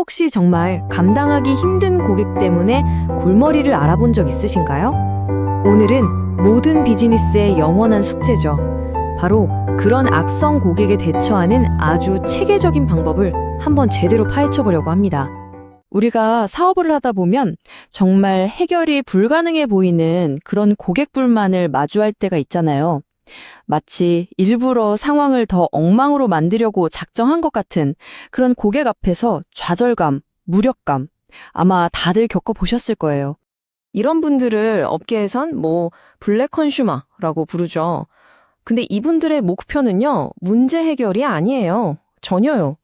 혹시 정말 감당하기 힘든 고객 때문에 골머리를 알아본 적 있으신가요? 오늘은 모든 비즈니스의 영원한 숙제죠. 바로 그런 악성 고객에 대처하는 아주 체계적인 방법을 한번 제대로 파헤쳐 보려고 합니다. 우리가 사업을 하다 보면 정말 해결이 불가능해 보이는 그런 고객 불만을 마주할 때가 있잖아요. 마치 일부러 상황을 더 엉망으로 만들려고 작정한 것 같은 그런 고객 앞에서 좌절감, 무력감, 아마 다들 겪어보셨을 거예요. 이런 분들을 업계에선 뭐 블랙 컨슈머라고 부르죠. 근데 이분들의 목표는요, 문제 해결이 아니에요. 전혀요.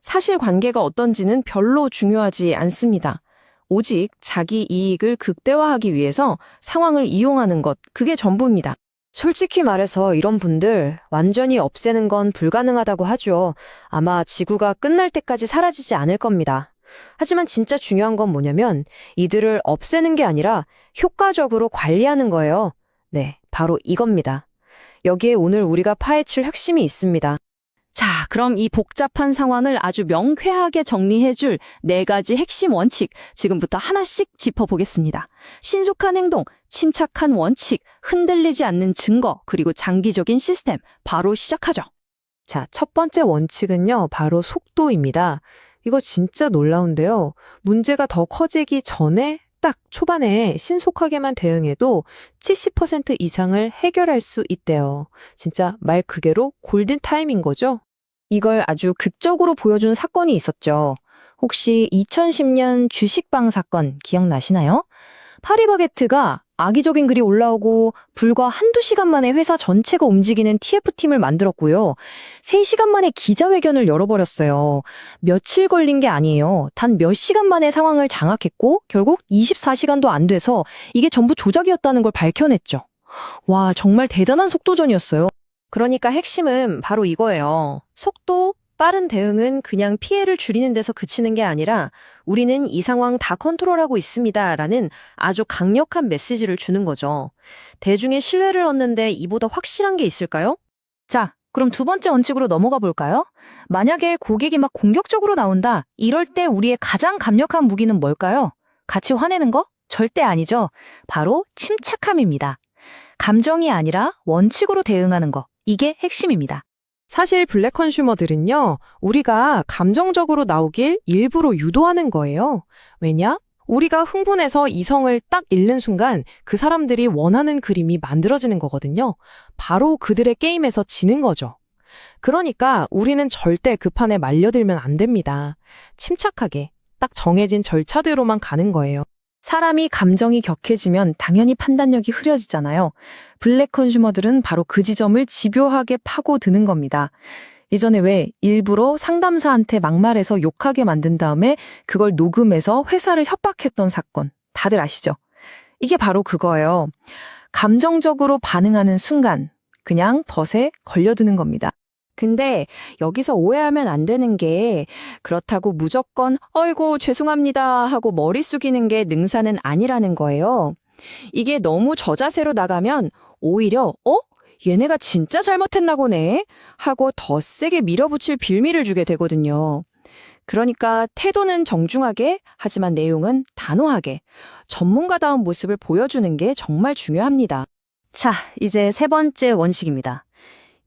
사실 관계가 어떤지는 별로 중요하지 않습니다. 오직 자기 이익을 극대화하기 위해서 상황을 이용하는 것, 그게 전부입니다. 솔직히 말해서 이런 분들 완전히 없애는 건 불가능하다고 하죠. 아마 지구가 끝날 때까지 사라지지 않을 겁니다. 하지만 진짜 중요한 건 뭐냐면 이들을 없애는 게 아니라 효과적으로 관리하는 거예요. 네, 바로 이겁니다. 여기에 오늘 우리가 파헤칠 핵심이 있습니다. 자, 그럼 이 복잡한 상황을 아주 명쾌하게 정리해줄 네 가지 핵심 원칙, 지금부터 하나씩 짚어보겠습니다. 신속한 행동, 침착한 원칙, 흔들리지 않는 증거, 그리고 장기적인 시스템, 바로 시작하죠. 자, 첫 번째 원칙은요, 바로 속도입니다. 이거 진짜 놀라운데요. 문제가 더 커지기 전에 딱 초반에 신속하게만 대응해도 70% 이상을 해결할 수 있대요. 진짜 말 그대로 골든 타임인 거죠? 이걸 아주 극적으로 보여준 사건이 있었죠. 혹시 2010년 주식방 사건 기억나시나요? 파리바게트가 악의적인 글이 올라오고 불과 한두 시간 만에 회사 전체가 움직이는 TF팀을 만들었고요. 3시간 만에 기자회견을 열어버렸어요. 며칠 걸린 게 아니에요. 단 몇 시간 만에 상황을 장악했고 결국 24시간도 안 돼서 이게 전부 조작이었다는 걸 밝혀냈죠. 와, 정말 대단한 속도전이었어요. 그러니까 핵심은 바로 이거예요. 속도, 빠른 대응은 그냥 피해를 줄이는 데서 그치는 게 아니라 우리는 이 상황 다 컨트롤하고 있습니다. 라는 아주 강력한 메시지를 주는 거죠. 대중의 신뢰를 얻는데 이보다 확실한 게 있을까요? 자, 그럼 두 번째 원칙으로 넘어가 볼까요? 만약에 고객이 막 공격적으로 나온다. 이럴 때 우리의 가장 강력한 무기는 뭘까요? 같이 화내는 거? 절대 아니죠. 바로 침착함입니다. 감정이 아니라 원칙으로 대응하는 거. 이게 핵심입니다. 사실 블랙 컨슈머들은요, 우리가 감정적으로 나오길 일부러 유도하는 거예요. 왜냐? 우리가 흥분해서 이성을 딱 잃는 순간 그 사람들이 원하는 그림이 만들어지는 거거든요. 바로 그들의 게임에서 지는 거죠. 그러니까 우리는 절대 그 판에 말려들면 안 됩니다. 침착하게, 딱 정해진 절차대로만 가는 거예요. 사람이 감정이 격해지면 당연히 판단력이 흐려지잖아요. 블랙 컨슈머들은 바로 그 지점을 집요하게 파고드는 겁니다. 이전에 왜 일부러 상담사한테 막말해서 욕하게 만든 다음에 그걸 녹음해서 회사를 협박했던 사건 다들 아시죠? 이게 바로 그거예요. 감정적으로 반응하는 순간 그냥 덫에 걸려드는 겁니다. 근데 여기서 오해하면 안 되는 게 그렇다고 무조건 어이고 죄송합니다 하고 머리 숙이는 게 능사는 아니라는 거예요. 이게 너무 저자세로 나가면 오히려 어? 얘네가 진짜 잘못했나 보네 하고 더 세게 밀어붙일 빌미를 주게 되거든요. 그러니까 태도는 정중하게 하지만 내용은 단호하게 전문가다운 모습을 보여주는 게 정말 중요합니다. 자, 이제 세 번째 원칙입니다.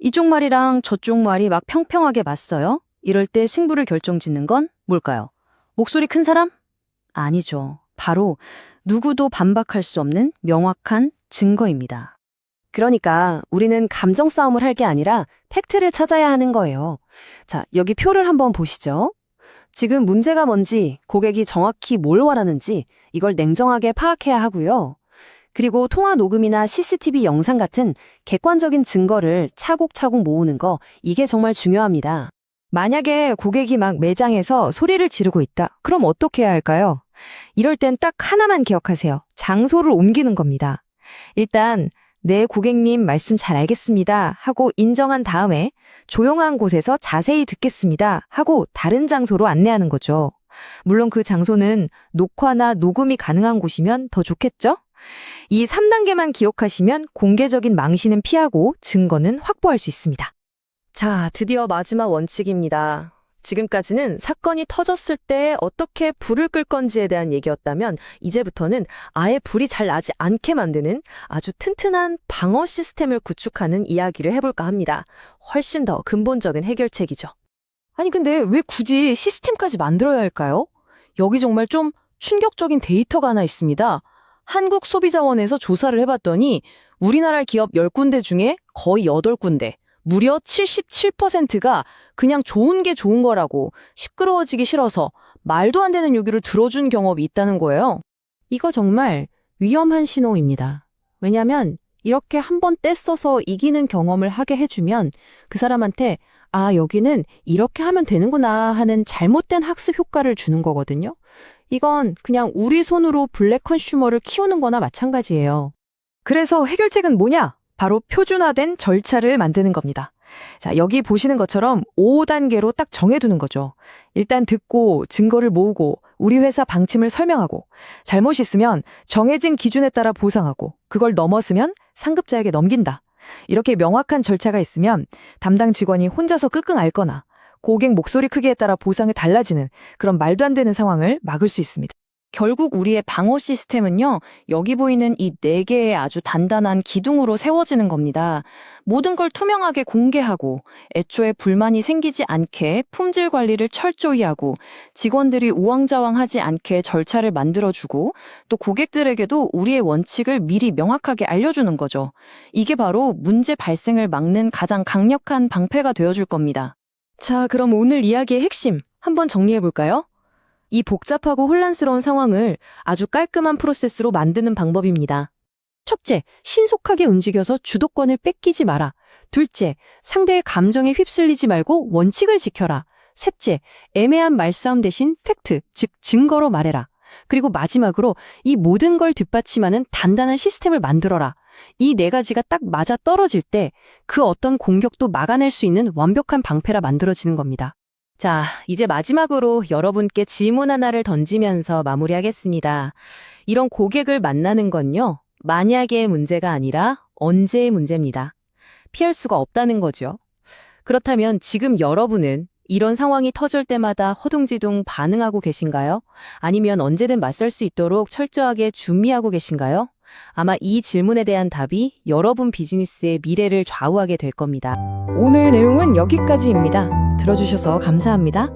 이쪽 말이랑 저쪽 말이 막 평평하게 맞서요? 이럴 때 승부를 결정짓는 건 뭘까요? 목소리 큰 사람? 아니죠. 바로 누구도 반박할 수 없는 명확한 증거입니다. 그러니까 우리는 감정 싸움을 할 게 아니라 팩트를 찾아야 하는 거예요. 자, 여기 표를 한번 보시죠. 지금 문제가 뭔지, 고객이 정확히 뭘 원하는지 이걸 냉정하게 파악해야 하고요. 그리고 통화 녹음이나 CCTV 영상 같은 객관적인 증거를 차곡차곡 모으는 거, 이게 정말 중요합니다. 만약에 고객이 막 매장에서 소리를 지르고 있다. 그럼 어떻게 해야 할까요? 이럴 땐 딱 하나만 기억하세요. 장소를 옮기는 겁니다. 일단, 네, 고객님 말씀 잘 알겠습니다. 하고 인정한 다음에 조용한 곳에서 자세히 듣겠습니다. 하고 다른 장소로 안내하는 거죠. 물론 그 장소는 녹화나 녹음이 가능한 곳이면 더 좋겠죠? 이 3단계만 기억하시면 공개적인 망신은 피하고 증거는 확보할 수 있습니다. 자, 드디어 마지막 원칙입니다. 지금까지는 사건이 터졌을 때 어떻게 불을 끌 건지에 대한 얘기였다면 이제부터는 아예 불이 잘 나지 않게 만드는 아주 튼튼한 방어 시스템을 구축하는 이야기를 해볼까 합니다. 훨씬 더 근본적인 해결책이죠. 아니, 근데 왜 굳이 시스템까지 만들어야 할까요? 여기 정말 좀 충격적인 데이터가 하나 있습니다. 한국소비자원에서 조사를 해봤더니 우리나라 기업 10군데 중에 거의 8군데, 무려 77%가 그냥 좋은 게 좋은 거라고 시끄러워지기 싫어서 말도 안 되는 요구를 들어준 경험이 있다는 거예요. 이거 정말 위험한 신호입니다. 왜냐면 이렇게 한 번 떼써서 이기는 경험을 하게 해주면 그 사람한테 아, 여기는 이렇게 하면 되는구나 하는 잘못된 학습 효과를 주는 거거든요. 이건 그냥 우리 손으로 블랙 컨슈머를 키우는 거나 마찬가지예요. 그래서 해결책은 뭐냐? 바로 표준화된 절차를 만드는 겁니다. 자, 여기 보시는 것처럼 5단계로 딱 정해두는 거죠. 일단 듣고 증거를 모으고 우리 회사 방침을 설명하고 잘못 있으면 정해진 기준에 따라 보상하고 그걸 넘었으면 상급자에게 넘긴다. 이렇게 명확한 절차가 있으면 담당 직원이 혼자서 끙끙 앓거나 고객 목소리 크기에 따라 보상을 달라지는 그런 말도 안 되는 상황을 막을 수 있습니다. 결국 우리의 방어 시스템은요, 여기 보이는 이 네 개의 아주 단단한 기둥으로 세워지는 겁니다. 모든 걸 투명하게 공개하고, 애초에 불만이 생기지 않게 품질 관리를 철저히 하고, 직원들이 우왕좌왕하지 않게 절차를 만들어주고, 또 고객들에게도 우리의 원칙을 미리 명확하게 알려주는 거죠. 이게 바로 문제 발생을 막는 가장 강력한 방패가 되어줄 겁니다. 자, 그럼 오늘 이야기의 핵심 한번 정리해 볼까요? 이 복잡하고 혼란스러운 상황을 아주 깔끔한 프로세스로 만드는 방법입니다. 첫째, 신속하게 움직여서 주도권을 뺏기지 마라. 둘째, 상대의 감정에 휩쓸리지 말고 원칙을 지켜라. 셋째, 애매한 말싸움 대신 팩트, 즉 증거로 말해라. 그리고 마지막으로 이 모든 걸 뒷받침하는 단단한 시스템을 만들어라. 이 네 가지가 딱 맞아 떨어질 때 그 어떤 공격도 막아낼 수 있는 완벽한 방패라 만들어지는 겁니다. 자, 이제 마지막으로 여러분께 질문 하나를 던지면서 마무리하겠습니다. 이런 고객을 만나는 건요, 만약의 문제가 아니라 언제의 문제입니다. 피할 수가 없다는 거죠. 그렇다면 지금 여러분은 이런 상황이 터질 때마다 허둥지둥 반응하고 계신가요? 아니면 언제든 맞설 수 있도록 철저하게 준비하고 계신가요? 아마 이 질문에 대한 답이 여러분 비즈니스의 미래를 좌우하게 될 겁니다. 오늘 내용은 여기까지입니다. 들어주셔서 감사합니다.